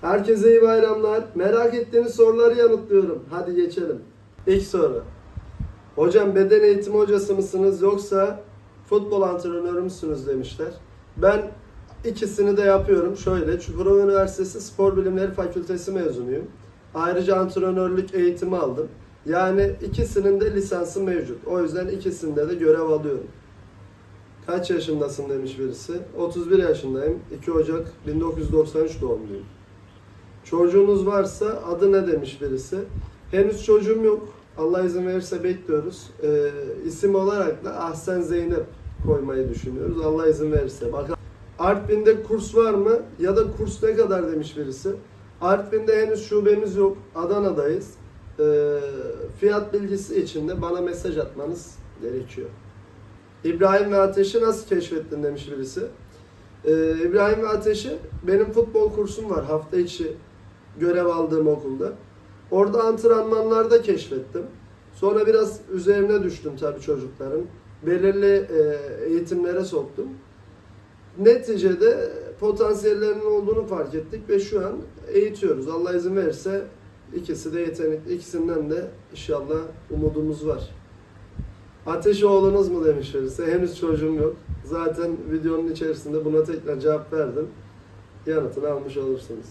Herkese iyi bayramlar. Merak ettiğiniz soruları yanıtlıyorum. Hadi geçelim. İlk soru. Hocam beden eğitimi hocası mısınız yoksa futbol antrenörü müsünüz demişler. Ben ikisini de yapıyorum. Şöyle Çukurova Üniversitesi Spor Bilimleri Fakültesi mezunuyum. Ayrıca antrenörlük eğitimi aldım. Yani ikisinin de lisansı mevcut. O yüzden ikisinde de görev alıyorum. Kaç yaşındasın demiş birisi. 31 yaşındayım. 2 Ocak 1993 doğumluyum. Çocuğunuz varsa adı ne demiş birisi. Henüz çocuğum yok. Allah izin verirse bekliyoruz. Ee, isim olarak da Ahsen Zeynep koymayı düşünüyoruz. Allah izin verirse. Bakalım. Artvin'de kurs var mı? Ya da kurs ne kadar demiş birisi. Artvin'de henüz şubemiz yok. Adana'dayız. Ee, fiyat bilgisi için de bana mesaj atmanız gerekiyor. İbrahim ve Ateş'i nasıl keşfettin demiş birisi. Ee, İbrahim ve Ateş'i benim futbol kursum var hafta içi görev aldığım okulda. Orada antrenmanlarda keşfettim. Sonra biraz üzerine düştüm tabii çocukların. Belirli e, eğitimlere soktum. Neticede potansiyellerinin olduğunu fark ettik ve şu an eğitiyoruz. Allah izin verirse ikisi de yetenekli. İkisinden de inşallah umudumuz var. Ateş oğlunuz mu demiş birisi. Henüz çocuğum yok. Zaten videonun içerisinde buna tekrar cevap verdim. Yanıtını almış olursunuz.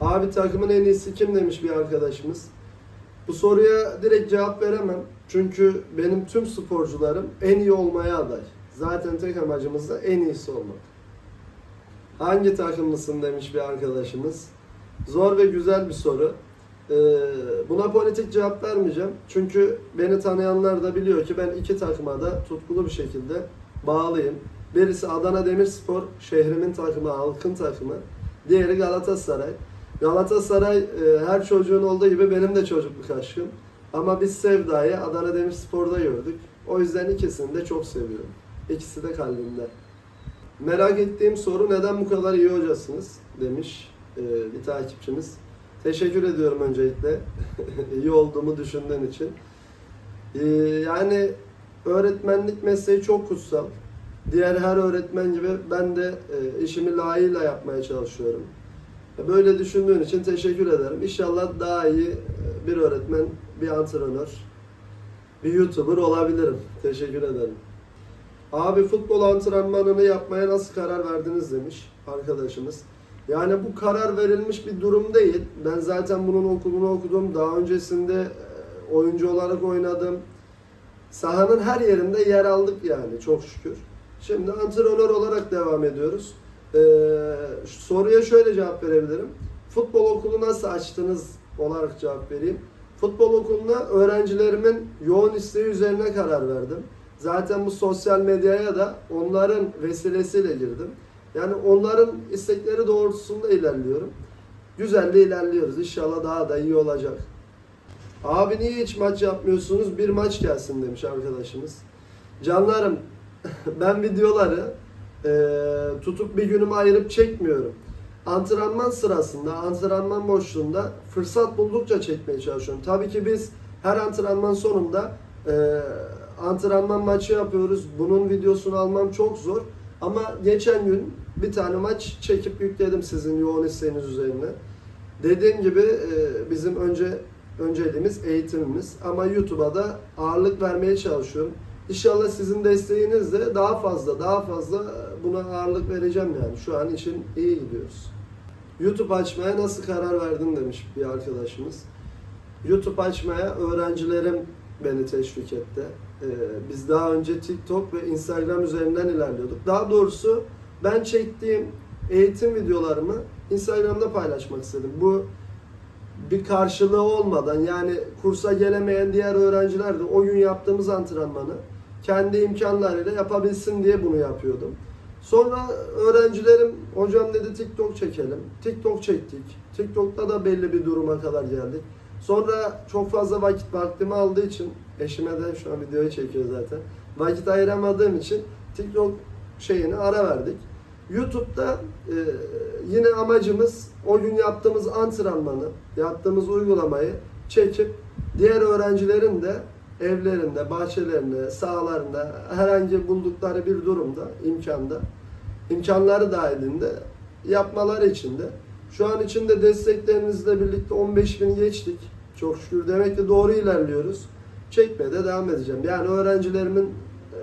Abi takımın en iyisi kim demiş bir arkadaşımız. Bu soruya direkt cevap veremem. Çünkü benim tüm sporcularım en iyi olmaya aday. Zaten tek amacımız da en iyisi olmak. Hangi takımlısın demiş bir arkadaşımız. Zor ve güzel bir soru. Ee, buna politik cevap vermeyeceğim. Çünkü beni tanıyanlar da biliyor ki ben iki takıma da tutkulu bir şekilde bağlıyım. Birisi Adana Demirspor, şehrimin takımı, halkın takımı. Diğeri Galatasaray. Galatasaray e, her çocuğun olduğu gibi benim de çocukluk aşkım. Ama biz Sevda'yı Adana Demirspor'da gördük. O yüzden ikisini de çok seviyorum. İkisi de kalbimde. Merak ettiğim soru neden bu kadar iyi hocasınız demiş e, bir takipçimiz. Teşekkür ediyorum öncelikle iyi olduğumu düşündüğün için. E, yani öğretmenlik mesleği çok kutsal. Diğer her öğretmen gibi ben de e, işimi layığıyla yapmaya çalışıyorum. Böyle düşündüğün için teşekkür ederim. İnşallah daha iyi e, bir öğretmen, bir antrenör, bir YouTuber olabilirim. Teşekkür ederim. Abi futbol antrenmanını yapmaya nasıl karar verdiniz demiş arkadaşımız. Yani bu karar verilmiş bir durum değil. Ben zaten bunun okulunu okudum. Daha öncesinde e, oyuncu olarak oynadım. Sahanın her yerinde yer aldık yani çok şükür. Şimdi antrenör olarak devam ediyoruz. Ee, soruya şöyle cevap verebilirim. Futbol okulu nasıl açtınız olarak cevap vereyim. Futbol okuluna öğrencilerimin yoğun isteği üzerine karar verdim. Zaten bu sosyal medyaya da onların vesilesiyle girdim. Yani onların istekleri doğrultusunda ilerliyorum. Güzel de ilerliyoruz. İnşallah daha da iyi olacak. Abi niye hiç maç yapmıyorsunuz? Bir maç gelsin demiş arkadaşımız. Canlarım ben videoları e, tutup bir günümü ayırıp çekmiyorum. Antrenman sırasında, antrenman boşluğunda fırsat buldukça çekmeye çalışıyorum. Tabii ki biz her antrenman sonunda e, antrenman maçı yapıyoruz. Bunun videosunu almam çok zor. Ama geçen gün bir tane maç çekip yükledim sizin yoğun isteğiniz üzerine. Dediğim gibi e, bizim önce önceliğimiz eğitimimiz ama YouTube'a da ağırlık vermeye çalışıyorum. İnşallah sizin desteğinizle daha fazla daha fazla buna ağırlık vereceğim yani. Şu an için iyi gidiyoruz. YouTube açmaya nasıl karar verdin demiş bir arkadaşımız. YouTube açmaya öğrencilerim beni teşvik etti. Ee, biz daha önce TikTok ve Instagram üzerinden ilerliyorduk. Daha doğrusu ben çektiğim eğitim videolarımı Instagram'da paylaşmak istedim. Bu bir karşılığı olmadan yani kursa gelemeyen diğer öğrenciler de o gün yaptığımız antrenmanı kendi imkanlarıyla yapabilsin diye bunu yapıyordum. Sonra öğrencilerim hocam dedi TikTok çekelim. TikTok çektik. TikTok'ta da belli bir duruma kadar geldik. Sonra çok fazla vakit vaktimi aldığı için eşime de şu an videoyu çekiyor zaten. Vakit ayıramadığım için TikTok şeyini ara verdik. YouTube'da e, yine amacımız o gün yaptığımız antrenmanı, yaptığımız uygulamayı çekip diğer öğrencilerin de evlerinde, bahçelerinde, sahalarında herhangi buldukları bir durumda, imkanda, imkanları dahilinde yapmaları için de Şu an içinde desteklerinizle birlikte 15 bin geçtik. Çok şükür demek ki doğru ilerliyoruz. Çekmeye de devam edeceğim. Yani öğrencilerimin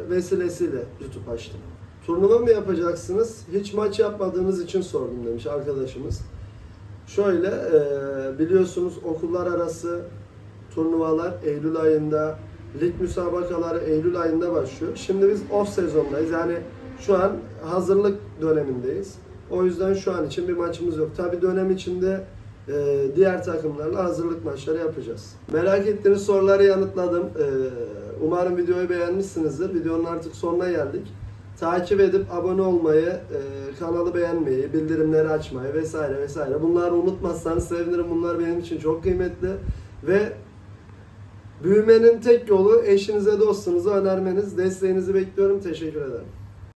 vesilesiyle YouTube açtım. Turnuva mı yapacaksınız? Hiç maç yapmadığınız için sordum demiş arkadaşımız. Şöyle biliyorsunuz okullar arası turnuvalar Eylül ayında, lig müsabakaları Eylül ayında başlıyor. Şimdi biz off sezondayız. Yani şu an hazırlık dönemindeyiz. O yüzden şu an için bir maçımız yok. Tabi dönem içinde e, diğer takımlarla hazırlık maçları yapacağız. Merak ettiğiniz soruları yanıtladım. E, umarım videoyu beğenmişsinizdir. Videonun artık sonuna geldik. Takip edip abone olmayı, e, kanalı beğenmeyi, bildirimleri açmayı vesaire vesaire. Bunları unutmazsanız sevinirim. Bunlar benim için çok kıymetli. Ve büyümenin tek yolu eşinize, dostunuza önermeniz. Desteğinizi bekliyorum. Teşekkür ederim.